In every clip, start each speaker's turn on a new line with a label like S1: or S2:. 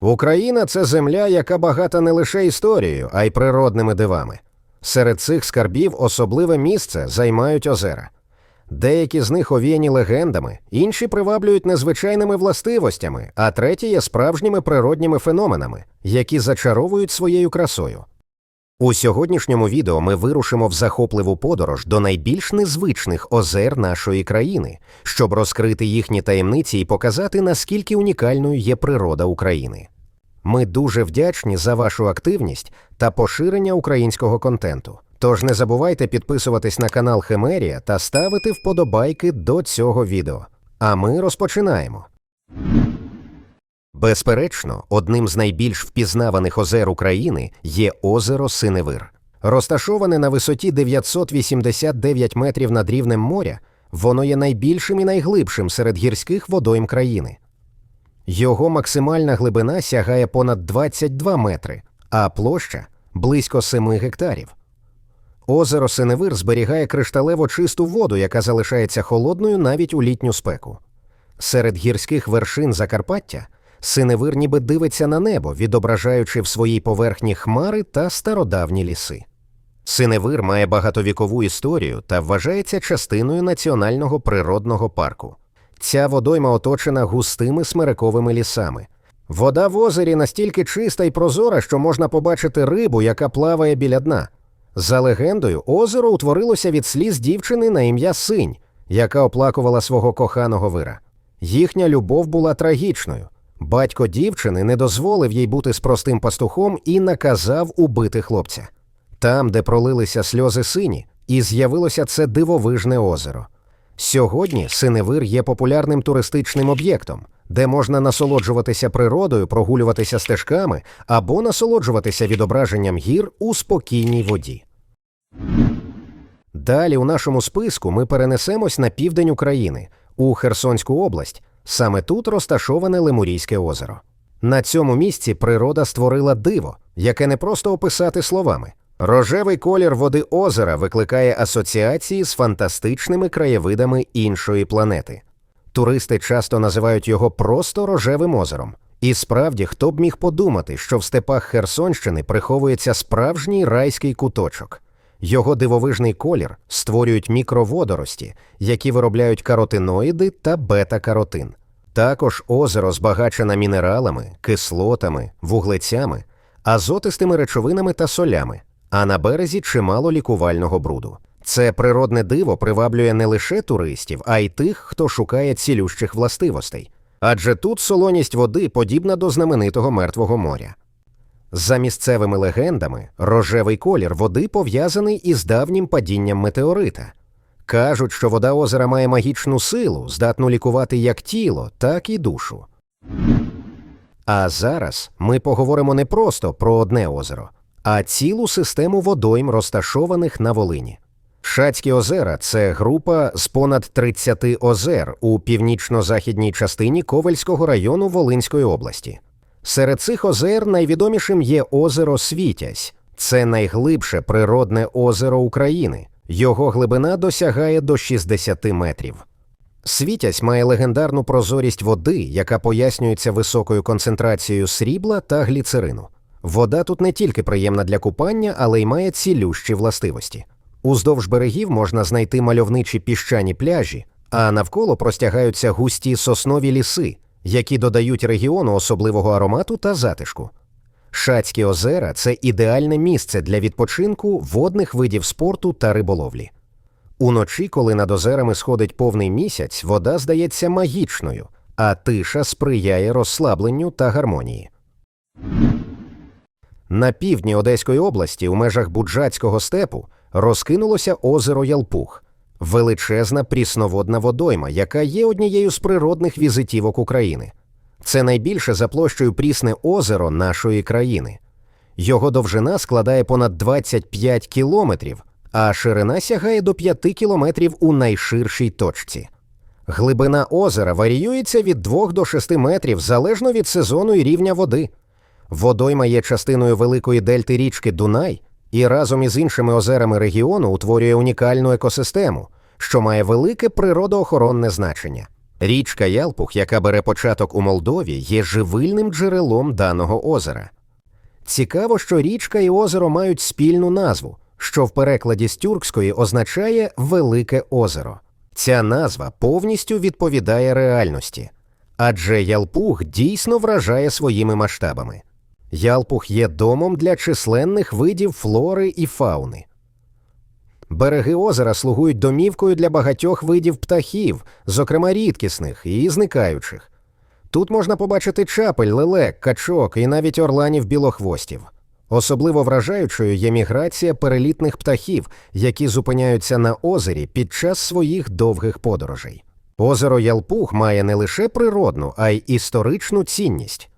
S1: Україна це земля, яка багата не лише історією, а й природними дивами. Серед цих скарбів особливе місце займають озера. Деякі з них овіяні легендами, інші приваблюють незвичайними властивостями, а треті є справжніми природніми феноменами, які зачаровують своєю красою. У сьогоднішньому відео ми вирушимо в захопливу подорож до найбільш незвичних озер нашої країни, щоб розкрити їхні таємниці і показати, наскільки унікальною є природа України. Ми дуже вдячні за вашу активність та поширення українського контенту. Тож не забувайте підписуватись на канал Химерія та ставити вподобайки до цього відео. А ми розпочинаємо. Безперечно, одним з найбільш впізнаваних озер України є озеро Синевир. Розташоване на висоті 989 метрів над рівнем моря, воно є найбільшим і найглибшим серед гірських водойм країни. Його максимальна глибина сягає понад 22 метри, а площа близько 7 гектарів. Озеро Синевир зберігає кришталево чисту воду, яка залишається холодною навіть у літню спеку. Серед гірських вершин Закарпаття Синевир ніби дивиться на небо, відображаючи в своїй поверхні хмари та стародавні ліси. Синевир має багатовікову історію та вважається частиною національного природного парку. Ця водойма оточена густими смерековими лісами. Вода в озері настільки чиста і прозора, що можна побачити рибу, яка плаває біля дна. За легендою, озеро утворилося від сліз дівчини на ім'я Синь, яка оплакувала свого коханого вира. Їхня любов була трагічною. Батько дівчини не дозволив їй бути з простим пастухом і наказав убити хлопця. Там, де пролилися сльози сині, і з'явилося це дивовижне озеро. Сьогодні Синевир є популярним туристичним об'єктом, де можна насолоджуватися природою, прогулюватися стежками або насолоджуватися відображенням гір у спокійній воді. Далі у нашому списку ми перенесемось на південь України, у Херсонську область. Саме тут розташоване Лемурійське озеро. На цьому місці природа створила диво, яке не просто описати словами. Рожевий колір води озера викликає асоціації з фантастичними краєвидами іншої планети. Туристи часто називають його просто рожевим озером. І справді, хто б міг подумати, що в степах Херсонщини приховується справжній райський куточок. Його дивовижний колір створюють мікроводорості, які виробляють каротиноїди та бета-каротин. Також озеро збагачене мінералами, кислотами, вуглецями, азотистими речовинами та солями, а на березі чимало лікувального бруду. Це природне диво приваблює не лише туристів, а й тих, хто шукає цілющих властивостей. Адже тут солоність води подібна до знаменитого Мертвого моря. За місцевими легендами, рожевий колір води пов'язаний із давнім падінням метеорита. Кажуть, що вода озера має магічну силу, здатну лікувати як тіло, так і душу. А зараз ми поговоримо не просто про одне озеро, а цілу систему водойм, розташованих на Волині. Шацькі озера це група з понад 30 озер у північно-західній частині Ковельського району Волинської області. Серед цих озер найвідомішим є озеро Світязь. Це найглибше природне озеро України. Його глибина досягає до 60 метрів. Світязь має легендарну прозорість води, яка пояснюється високою концентрацією срібла та гліцерину. Вода тут не тільки приємна для купання, але й має цілющі властивості. Уздовж берегів можна знайти мальовничі піщані пляжі, а навколо простягаються густі соснові ліси, які додають регіону особливого аромату та затишку. Шацькі озера це ідеальне місце для відпочинку водних видів спорту та риболовлі. Уночі, коли над озерами сходить повний місяць, вода здається магічною, а тиша сприяє розслабленню та гармонії. На півдні Одеської області, у межах Буджацького степу, розкинулося озеро Ялпух, величезна прісноводна водойма, яка є однією з природних візитівок України. Це найбільше за площею прісне озеро нашої країни. Його довжина складає понад 25 кілометрів, а ширина сягає до 5 кілометрів у найширшій точці. Глибина озера варіюється від 2 до 6 метрів залежно від сезону і рівня води. Водойма є частиною великої дельти річки Дунай і разом із іншими озерами регіону утворює унікальну екосистему, що має велике природоохоронне значення. Річка Ялпух, яка бере початок у Молдові, є живильним джерелом даного озера. Цікаво, що річка і озеро мають спільну назву, що в перекладі з тюркської означає Велике озеро. Ця назва повністю відповідає реальності, адже Ялпух дійсно вражає своїми масштабами. Ялпух є домом для численних видів флори і фауни. Береги озера слугують домівкою для багатьох видів птахів, зокрема рідкісних і зникаючих. Тут можна побачити чапель, лелек, качок і навіть орланів білохвостів. Особливо вражаючою є міграція перелітних птахів, які зупиняються на озері під час своїх довгих подорожей. Озеро Ялпух має не лише природну, а й історичну цінність.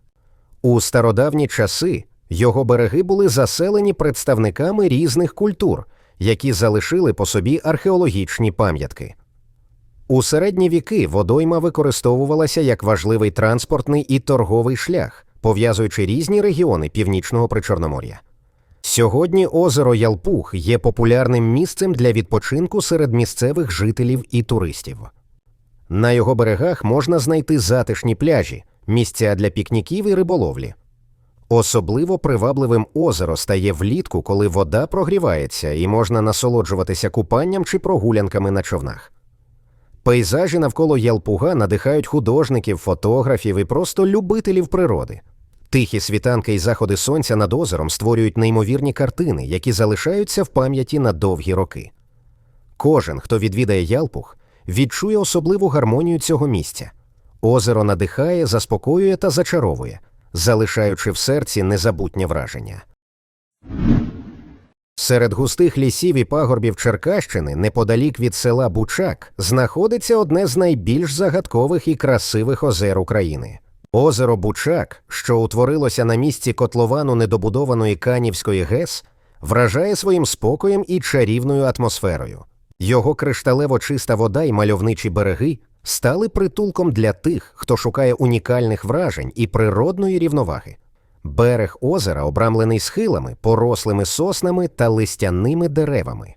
S1: У стародавні часи його береги були заселені представниками різних культур, які залишили по собі археологічні пам'ятки. У середні віки водойма використовувалася як важливий транспортний і торговий шлях, пов'язуючи різні регіони північного причорномор'я. Сьогодні озеро Ялпух є популярним місцем для відпочинку серед місцевих жителів і туристів. На його берегах можна знайти затишні пляжі, місця для пікніків і риболовлі. Особливо привабливим озеро стає влітку, коли вода прогрівається і можна насолоджуватися купанням чи прогулянками на човнах. Пейзажі навколо Ялпуга надихають художників, фотографів і просто любителів природи. Тихі світанки і заходи сонця над озером створюють неймовірні картини, які залишаються в пам'яті на довгі роки. Кожен, хто відвідає Ялпух, відчує особливу гармонію цього місця. Озеро надихає, заспокоює та зачаровує, залишаючи в серці незабутнє враження. Серед густих лісів і пагорбів Черкащини, неподалік від села Бучак, знаходиться одне з найбільш загадкових і красивих озер України. Озеро Бучак, що утворилося на місці котловану недобудованої Канівської ГЕС, вражає своїм спокоєм і чарівною атмосферою. Його кришталево чиста вода і мальовничі береги стали притулком для тих, хто шукає унікальних вражень і природної рівноваги. Берег озера обрамлений схилами, порослими соснами та листяними деревами.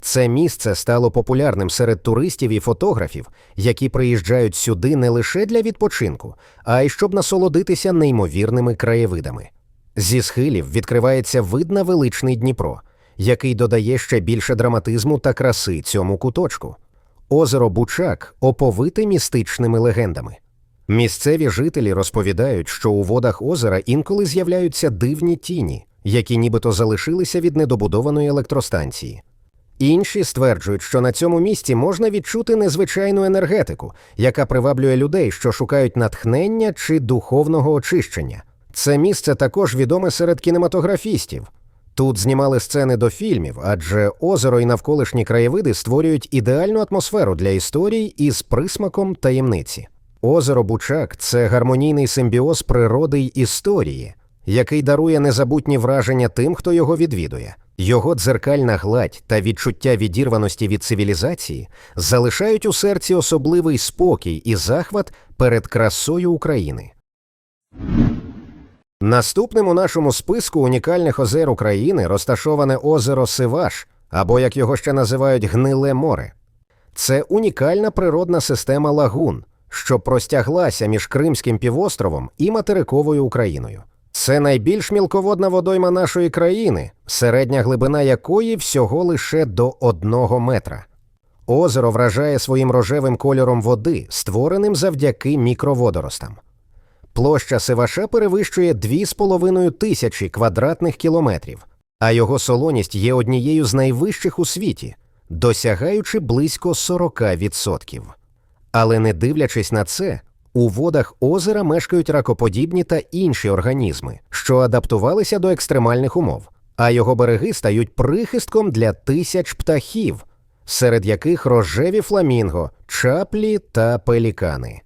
S1: Це місце стало популярним серед туристів і фотографів, які приїжджають сюди не лише для відпочинку, а й щоб насолодитися неймовірними краєвидами. Зі схилів відкривається вид на величний Дніпро, який додає ще більше драматизму та краси цьому куточку. Озеро Бучак оповите містичними легендами. Місцеві жителі розповідають, що у водах озера інколи з'являються дивні тіні, які нібито залишилися від недобудованої електростанції. Інші стверджують, що на цьому місці можна відчути незвичайну енергетику, яка приваблює людей, що шукають натхнення чи духовного очищення. Це місце також відоме серед кінематографістів. Тут знімали сцени до фільмів, адже озеро і навколишні краєвиди створюють ідеальну атмосферу для історій із присмаком таємниці. Озеро Бучак це гармонійний симбіоз природи й історії, який дарує незабутні враження тим, хто його відвідує. Його дзеркальна гладь та відчуття відірваності від цивілізації залишають у серці особливий спокій і захват перед красою України. Наступним у нашому списку унікальних озер України розташоване озеро Сиваш, або як його ще називають Гниле море. Це унікальна природна система лагун, що простяглася між Кримським півостровом і материковою Україною. Це найбільш мілководна водойма нашої країни, середня глибина якої всього лише до одного метра. Озеро вражає своїм рожевим кольором води, створеним завдяки мікроводоростам. Площа Сиваша перевищує 2,5 тисячі квадратних кілометрів, а його солоність є однією з найвищих у світі, досягаючи близько 40%. Але не дивлячись на це, у водах озера мешкають ракоподібні та інші організми, що адаптувалися до екстремальних умов, а його береги стають прихистком для тисяч птахів, серед яких рожеві фламінго, чаплі та пелікани.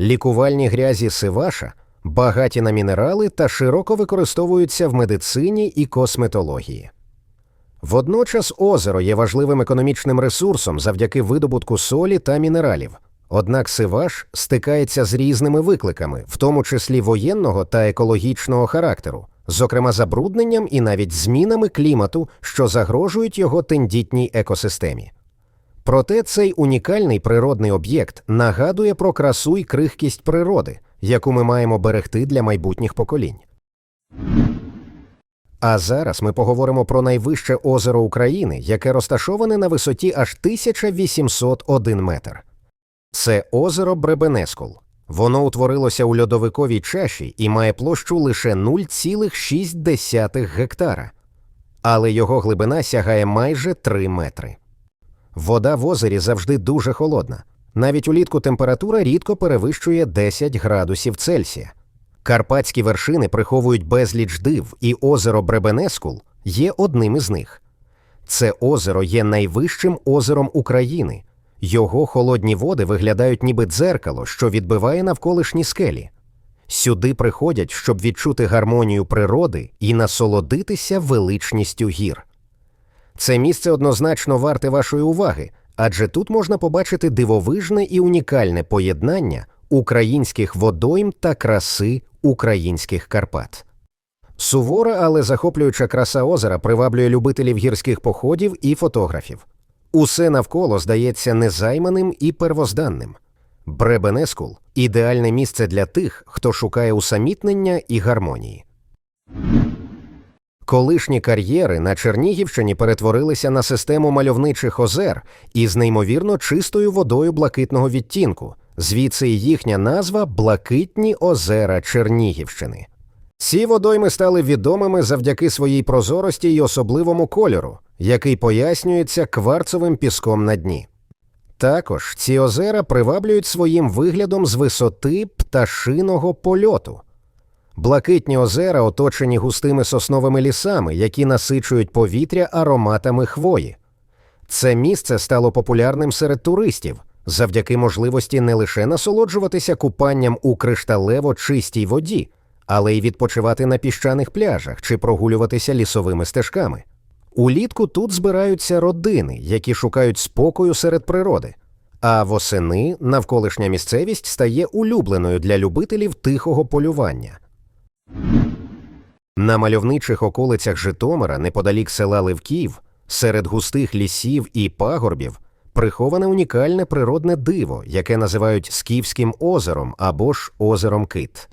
S1: Лікувальні грязі сиваша багаті на мінерали та широко використовуються в медицині і косметології. Водночас озеро є важливим економічним ресурсом завдяки видобутку солі та мінералів. Однак Сиваш стикається з різними викликами, в тому числі воєнного та екологічного характеру, зокрема забрудненням і навіть змінами клімату, що загрожують його тендітній екосистемі. Проте цей унікальний природний об'єкт нагадує про красу і крихкість природи, яку ми маємо берегти для майбутніх поколінь. А зараз ми поговоримо про найвище озеро України, яке розташоване на висоті аж 1801 метр. Це озеро Бребенескул. Воно утворилося у льодовиковій чаші і має площу лише 0,6 гектара, але його глибина сягає майже 3 метри. Вода в озері завжди дуже холодна. Навіть улітку температура рідко перевищує 10 градусів Цельсія. Карпатські вершини приховують безліч див, і озеро Бребенескул є одним із них. Це озеро є найвищим озером України. Його холодні води виглядають ніби дзеркало, що відбиває навколишні скелі. Сюди приходять, щоб відчути гармонію природи і насолодитися величністю гір. Це місце однозначно варте вашої уваги, адже тут можна побачити дивовижне і унікальне поєднання українських водойм та краси українських Карпат. Сувора, але захоплююча краса озера приваблює любителів гірських походів і фотографів. Усе навколо здається незайманим і первозданним. Бребенескул ідеальне місце для тих, хто шукає усамітнення і гармонії. Колишні кар'єри на Чернігівщині перетворилися на систему мальовничих озер із неймовірно чистою водою блакитного відтінку, звідси і їхня назва Блакитні озера Чернігівщини. Ці водойми стали відомими завдяки своїй прозорості й особливому кольору, який пояснюється кварцовим піском на дні. Також ці озера приваблюють своїм виглядом з висоти пташиного польоту. Блакитні озера оточені густими сосновими лісами, які насичують повітря ароматами хвої. Це місце стало популярним серед туристів завдяки можливості не лише насолоджуватися купанням у кришталево чистій воді, але й відпочивати на піщаних пляжах чи прогулюватися лісовими стежками. Улітку тут збираються родини, які шукають спокою серед природи, а восени навколишня місцевість стає улюбленою для любителів тихого полювання. На мальовничих околицях Житомира, неподалік села Левків, серед густих лісів і пагорбів, приховане унікальне природне диво, яке називають Скіфським озером або ж озером Кит.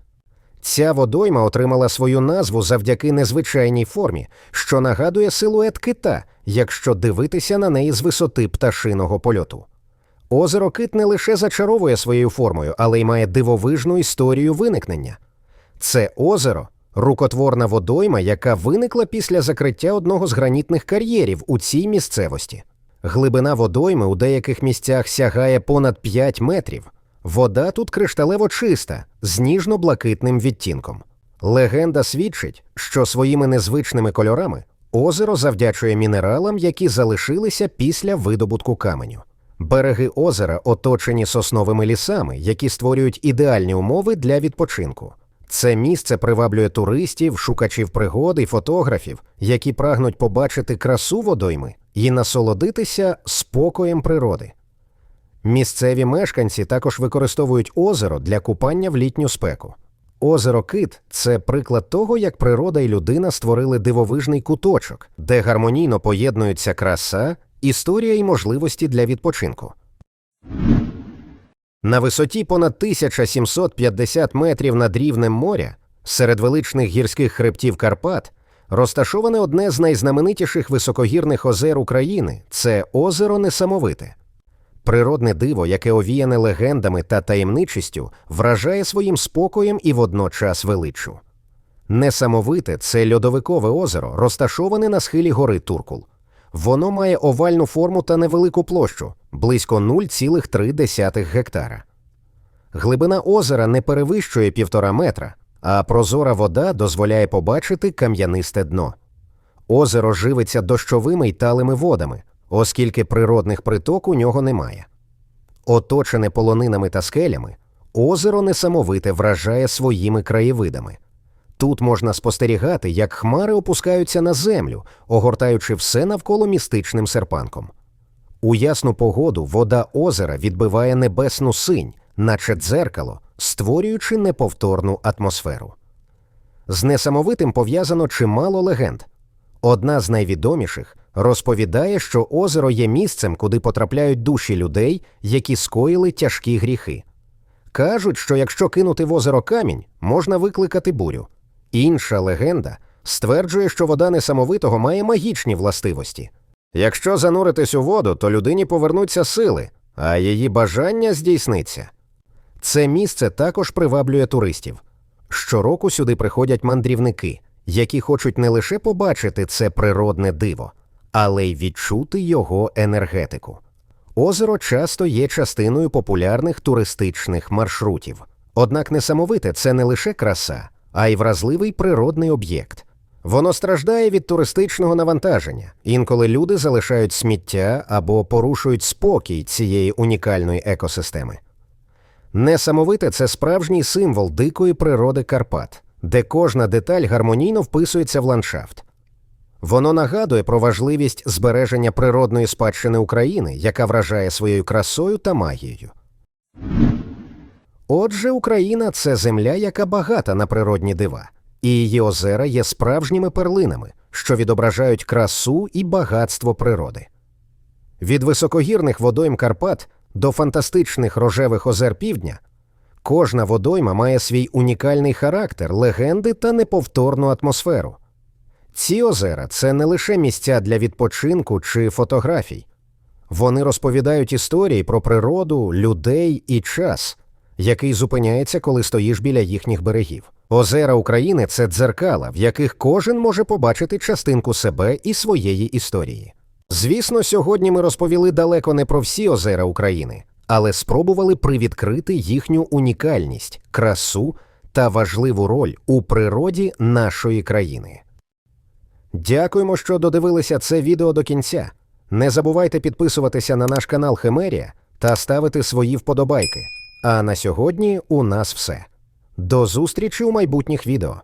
S1: Ця водойма отримала свою назву завдяки незвичайній формі, що нагадує силует кита, якщо дивитися на неї з висоти пташиного польоту. Озеро Кит не лише зачаровує своєю формою, але й має дивовижну історію виникнення. Це озеро рукотворна водойма, яка виникла після закриття одного з гранітних кар'єрів у цій місцевості. Глибина водойми у деяких місцях сягає понад 5 метрів. Вода тут кришталево чиста, з ніжно-блакитним відтінком. Легенда свідчить, що своїми незвичними кольорами озеро завдячує мінералам, які залишилися після видобутку каменю. Береги озера оточені сосновими лісами, які створюють ідеальні умови для відпочинку. Це місце приваблює туристів, шукачів пригод і фотографів, які прагнуть побачити красу водойми і насолодитися спокоєм природи. Місцеві мешканці також використовують озеро для купання в літню спеку. Озеро Кит це приклад того, як природа і людина створили дивовижний куточок, де гармонійно поєднуються краса, історія і можливості для відпочинку. На висоті понад 1750 метрів над рівнем моря, серед величних гірських хребтів Карпат, розташоване одне з найзнаменитіших високогірних озер України це озеро Несамовите. Природне диво, яке овіяне легендами та таємничістю, вражає своїм спокоєм і водночас величчю. Несамовите це льодовикове озеро, розташоване на схилі гори Туркул. Воно має овальну форму та невелику площу близько 0,3 гектара. Глибина озера не перевищує півтора метра, а прозора вода дозволяє побачити кам'янисте дно. Озеро живиться дощовими й талими водами, оскільки природних приток у нього немає. Оточене полонинами та скелями, озеро несамовите вражає своїми краєвидами. Тут можна спостерігати, як хмари опускаються на землю, огортаючи все навколо містичним серпанком. У ясну погоду вода озера відбиває небесну синь, наче дзеркало, створюючи неповторну атмосферу. З несамовитим пов'язано чимало легенд. Одна з найвідоміших розповідає, що озеро є місцем, куди потрапляють душі людей, які скоїли тяжкі гріхи. Кажуть, що якщо кинути в озеро камінь, можна викликати бурю. Інша легенда стверджує, що вода несамовитого має магічні властивості. Якщо зануритись у воду, то людині повернуться сили, а її бажання здійсниться. Це місце також приваблює туристів. Щороку сюди приходять мандрівники, які хочуть не лише побачити це природне диво, але й відчути його енергетику. Озеро часто є частиною популярних туристичних маршрутів. Однак несамовите це не лише краса, а й вразливий природний об'єкт. Воно страждає від туристичного навантаження. Інколи люди залишають сміття або порушують спокій цієї унікальної екосистеми. Несамовите це справжній символ дикої природи Карпат, де кожна деталь гармонійно вписується в ландшафт. Воно нагадує про важливість збереження природної спадщини України, яка вражає своєю красою та магією. Отже, Україна це земля, яка багата на природні дива, і її озера є справжніми перлинами, що відображають красу і багатство природи. Від високогірних водойм Карпат до фантастичних рожевих озер Півдня кожна водойма має свій унікальний характер, легенди та неповторну атмосферу. Ці озера це не лише місця для відпочинку чи фотографій. Вони розповідають історії про природу, людей і час, який зупиняється, коли стоїш біля їхніх берегів. Озера України це дзеркала, в яких кожен може побачити частинку себе і своєї історії. Звісно, сьогодні ми розповіли далеко не про всі озера України, але спробували привідкрити їхню унікальність, красу та важливу роль у природі нашої країни. Дякуємо, що додивилися це відео до кінця. Не забувайте підписуватися на наш канал Химерія та ставити свої вподобайки. А на сьогодні у нас все. До зустрічі у майбутніх відео.